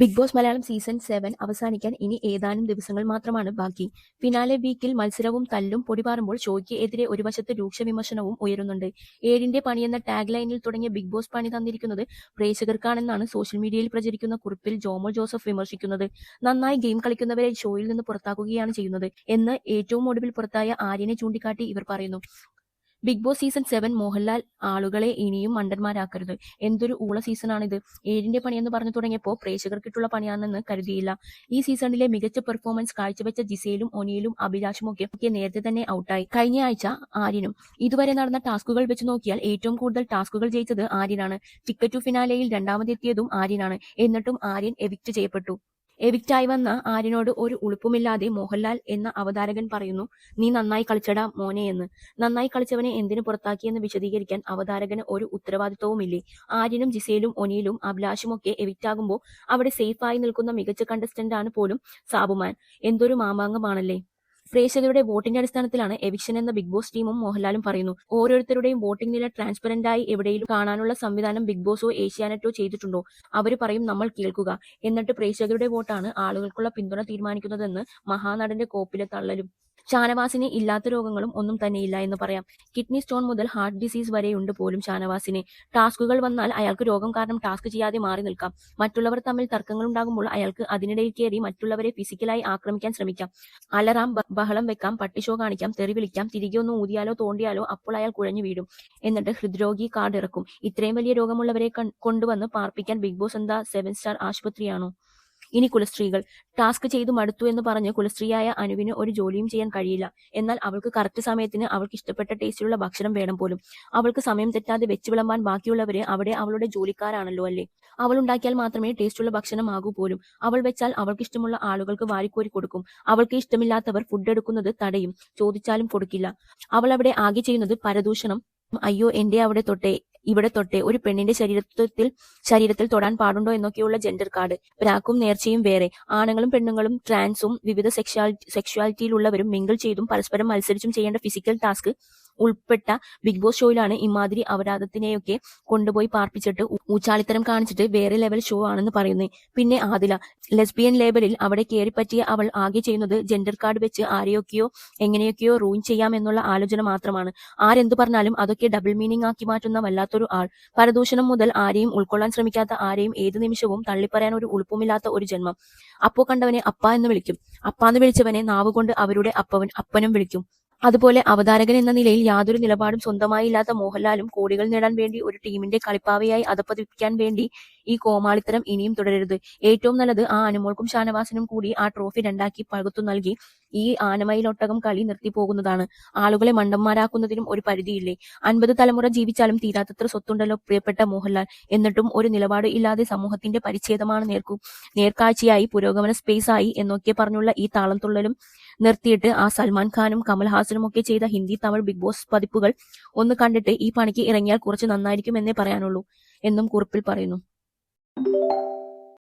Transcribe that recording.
Bigg Boss Malayalam season seven അവസാനിക്കാൻ ഇനി ഏതാനും ദിവസങ്ങൾ മാത്രമാണ് ബാക്കി. ഫിനാലെ വീക്കിൽ മത്സരവും തല്ലും പൊടിപാറുമ്പോൾ ഷോയ്ക്ക് എതിരെ ഒരു വശത്ത് രൂക്ഷ വിമർശനവും ഉയരുന്നുണ്ട്. ഏഴിന്റെ പണിയെന്ന ടാഗ് ലൈനിൽ തുടങ്ങിയ ബിഗ് ബോസ് പണി തന്നിരിക്കുന്നത് പ്രേക്ഷകർക്കാണെന്നാണ് സോഷ്യൽ മീഡിയയിൽ പ്രചരിക്കുന്ന കുറിപ്പിൽ ജോമോൾ ജോസഫ് വിമർശിക്കുന്നത്. നന്നായി ഗെയിം കളിക്കുന്നവരെ ഷോയിൽ നിന്ന് പുറത്താക്കുകയാണ് ചെയ്യുന്നത് എന്ന് ഏറ്റവും ഒടുവിൽ പുറത്തായ ആര്യനെ ചൂണ്ടിക്കാട്ടി ഇവർ പറയുന്നു. Bigg Boss season seven Mohanlal ആളുകളെ ഇനിയും മണ്ടന്മാരാക്കരുത്. എന്തൊരു ഊള സീസണാണിത് ഏഴിന്റെ പണിയെന്ന് പറഞ്ഞു തുടങ്ങിയപ്പോൾ പ്രേക്ഷകർക്കിട്ടുള്ള പണിയാണെന്ന് കരുതിയില്ല. ഈ സീസണിലെ മികച്ച പെർഫോമൻസ് കാഴ്ചവെച്ച ജിസയിലും ഒനിയിലും അഭിലാഷും ഒക്കെ നേരത്തെ തന്നെ ഔട്ടായി കഴിഞ്ഞ ആഴ്ച ആര്യനും. ഇതുവരെ നടന്ന ടാസ്കുകൾ വെച്ച് നോക്കിയാൽ ഏറ്റവും കൂടുതൽ ടാസ്കുകൾ ജയിച്ചത് ആര്യനാണ്. Ticket to ഫിനാലയിൽ രണ്ടാമതെത്തിയതും ആര്യനാണ്. എന്നിട്ടും ആര്യൻ എവിക്റ്റ് ചെയ്യപ്പെട്ടു. എവിക്റ്റായി വന്ന ആര്യനോട് ഒരു ഉളുപ്പുമില്ലാതെ മോഹൻലാൽ എന്ന അവതാരകൻ പറയുന്നു നീ നന്നായി കളിച്ചടാ മോനെ എന്ന്. നന്നായി കളിച്ചവനെ എന്തിനു പുറത്താക്കിയെന്ന് വിശദീകരിക്കാൻ അവതാരകന് ഒരു ഉത്തരവാദിത്വവുമില്ലേ? ആര്യനും ജിസേലും ഒനിയിലും അഭിലാഷും ഒക്കെ എവിക്റ്റാകുമ്പോൾ അവിടെ സേഫായി നിൽക്കുന്ന മികച്ച കണ്ടസ്റ്റന്റ് ആണ് പോലും സാബുമാൻ. എന്തൊരു മാമാങ്കമാണല്ലേ? പ്രേക്ഷകരുടെ വോട്ടിന്റെ അടിസ്ഥാനത്തിലാണ് എവിക്ഷൻ എന്ന ബിഗ് ബോസ് ടീമും മോഹൻലാലും പറയുന്നു. ഓരോരുത്തരുടെയും വോട്ടിംഗ് നില ട്രാൻസ്പെറന്റ് ആയി എവിടെയും കാണാനുള്ള സംവിധാനം ബിഗ് ബോസോ ഏഷ്യാനെറ്റോ ചെയ്തിട്ടുണ്ടോ? അവർ പറയും നമ്മൾ കേൾക്കുക. എന്നിട്ട് പ്രേക്ഷകരുടെ വോട്ടാണ് ആളുകൾക്കുള്ള പിന്തുണ തീരുമാനിക്കുന്നതെന്ന് മഹാനടന്റെ കോപ്പിലെ തള്ളലും. ഷാനവാസിന് ഇല്ലാത്ത രോഗങ്ങളും ഒന്നും തന്നെയില്ല എന്ന് പറയാം. കിഡ്നി സ്റ്റോൺ മുതൽ ഹാർട്ട് ഡിസീസ് വരെയുണ്ട് പോലും ഷാനവാസിന്. ടാസ്കുകൾ വന്നാൽ അയാൾക്ക് രോഗം കാരണം ടാസ്ക് ചെയ്യാതെ മാറി നിൽക്കാം. മറ്റുള്ളവർ തമ്മിൽ തർക്കങ്ങൾ ഉണ്ടാകുമ്പോൾ അയാൾക്ക് അതിനിടയിൽ കയറി മറ്റുള്ളവരെ ഫിസിക്കലായി ആക്രമിക്കാൻ ശ്രമിക്കാം. അലറാം ബഹളം വെക്കാം പട്ടിഷോ കാണിക്കാം തെറി വിളിക്കാം തിരികെ ഒന്ന് ഊതിയാലോ തോണ്ടിയാലോ അപ്പോൾ അയാൾ കുഴഞ്ഞു വീഴും. എന്നിട്ട് ഹൃദ്രോഗി കാർഡ് ഇറക്കും. ഇത്രയും വലിയ രോഗമുള്ളവരെ കൊണ്ടുവന്ന് പാർപ്പിക്കാൻ ബിഗ് ബോസ് എന്താ സെവൻ സ്റ്റാർ ആശുപത്രിയാണോ? ഇനി കുലസ്ത്രീകൾ ടാസ്ക് ചെയ്തു മടുത്തു എന്ന് പറഞ്ഞ് കുലസ്ത്രീയായ അനുവിന് ഒരു ജോലിയും ചെയ്യാൻ കഴിയില്ല. എന്നാൽ അവൾക്ക് കറക്റ്റ് സമയത്തിന് അവൾക്ക് ഇഷ്ടപ്പെട്ട ടേസ്റ്റിലുള്ള ഭക്ഷണം വേണം പോലും. അവൾക്ക് സമയം തെറ്റാതെ വെച്ച് വിളമ്പാൻ ബാക്കിയുള്ളവരെ അവിടെ അവളുടെ ജോലിക്കാരാണല്ലോ അല്ലേ? അവൾ ഉണ്ടാക്കിയാൽ മാത്രമേ ടേസ്റ്റുള്ള ഭക്ഷണം ആകൂ പോലും. അവൾ വെച്ചാൽ അവൾക്ക് ഇഷ്ടമുള്ള ആളുകൾക്ക് വാരിക്കോരി കൊടുക്കും. അവൾക്ക് ഇഷ്ടമില്ലാത്തവർ ഫുഡ് എടുക്കുന്നത് തടയും ചോദിച്ചാലും കൊടുക്കില്ല. അവൾ അവിടെ ആകെ ചെയ്യുന്നത് പരദൂഷണം. അയ്യോ എന്റെ അവിടെ തൊട്ടേ ഇവിടെ തൊട്ടേ ഒരു പെണ്ണിന്റെ ശരീരത്തിൽ ശരീരത്തിൽ തൊടാൻ പാടുണ്ടോ എന്നൊക്കെയുള്ള ജെൻഡർ കാർഡ് പ്രാക്കും നേർച്ചയും വേറെ. ആണുങ്ങളും പെണ്ണുങ്ങളും ട്രാൻസും വിവിധ സെക്ഷാലിറ്റി സെക്ഷാലിറ്റിയിലുള്ളവരും മിങ്കിൾ ചെയ്തും പരസ്പരം മത്സരിച്ചും ചെയ്യേണ്ട ഫിസിക്കൽ ടാസ്ക് ഉൾപ്പെട്ട ബിഗ് ബോസ് ഷോയിലാണ് ഇമാതിരി അപരാധത്തിനെയൊക്കെ കൊണ്ടുപോയി പാർപ്പിച്ചിട്ട് ഊച്ചാളിത്തരം കാണിച്ചിട്ട് വേറെ ലെവൽ ഷോ ആണെന്ന് പറയുന്നത് പിന്നെ ആദില ലെസ്ബിയൻ ലേബലിൽ അവിടെ കയറിപ്പറ്റിയ അവൾ ആകെ ചെയ്യുന്നത് ജെൻഡർ കാർഡ് വെച്ച് ആരെയൊക്കെയോ എങ്ങനെയൊക്കെയോ റൂയിൻ ചെയ്യാം എന്നുള്ള ആലോചന മാത്രമാണ്. ആരെന്തു പറഞ്ഞാലും അതൊക്കെ ഡബിൾ മീനിങ് ആക്കി മാറ്റുന്ന വല്ലാത്തൊരു ആൾ. പരദൂഷണം മുതൽ ആരെയും ഉൾക്കൊള്ളാൻ ശ്രമിക്കാത്ത ആരെയും ഏത് നിമിഷവും തള്ളിപ്പറയാൻ ഒരു ഉളുപ്പുമില്ലാത്ത ഒരു ജന്മം. അപ്പോ കണ്ടവനെ അപ്പ എന്ന് വിളിക്കും. അപ്പ എന്ന് വിളിച്ചവനെ നാവുകൊണ്ട് അവരുടെ അപ്പവൻ അപ്പനും വിളിക്കും. അതുപോലെ അവതാരകൻ എന്ന നിലയിൽ യാതൊരു നിലപാടും സ്വന്തമായി ഇല്ലാത്ത മോഹൻലാലും കോടികൾ നേടാൻ വേണ്ടി ഒരു ടീമിന്റെ കളിപ്പാവയായി അധപ്പതിപ്പിക്കാൻ വേണ്ടി ഈ കോമാളിത്തരം ഇനിയും തുടരരുത്. ഏറ്റവും നല്ലത് ആ അനുമോൾക്കും ഷാനവാസിനും കൂടി ആ ട്രോഫി രണ്ടാക്കി പകുത്തു നൽകി ഈ ആനമയിലൊട്ടകം കളി നിർത്തി പോകുന്നതാണ്. ആളുകളെ മണ്ടന്മാരാക്കുന്നതിനും ഒരു പരിധിയില്ലേ? അൻപത് തലമുറ ജീവിച്ചാലും തീരാത്തത്ര സ്വത്തുണ്ടല്ലോ പ്രിയപ്പെട്ട മോഹൻലാൽ. എന്നിട്ടും ഒരു നിലപാട് ഇല്ലാതെ സമൂഹത്തിന്റെ പരിച്ഛേദമാണ് നേർക്കു നേർക്കാഴ്ചയായി പുരോഗമന സ്പേസ് ആയി എന്നൊക്കെ പറഞ്ഞുള്ള ഈ താളം തുള്ളലും നിർത്തിയിട്ട് ആ സൽമാൻ ഖാനും കമൽഹാസനും ഒക്കെ ചെയ്ത ഹിന്ദി തമിഴ് ബിഗ് ബോസ് പതിപ്പുകൾ ഒന്ന് കണ്ടിട്ട് ഈ പണിക്ക് ഇറങ്ങിയാൽ കുറച്ച് നന്നായിരിക്കും എന്നേ പറയാനുള്ളൂ എന്നും കുറിപ്പിൽ പറയുന്നു. you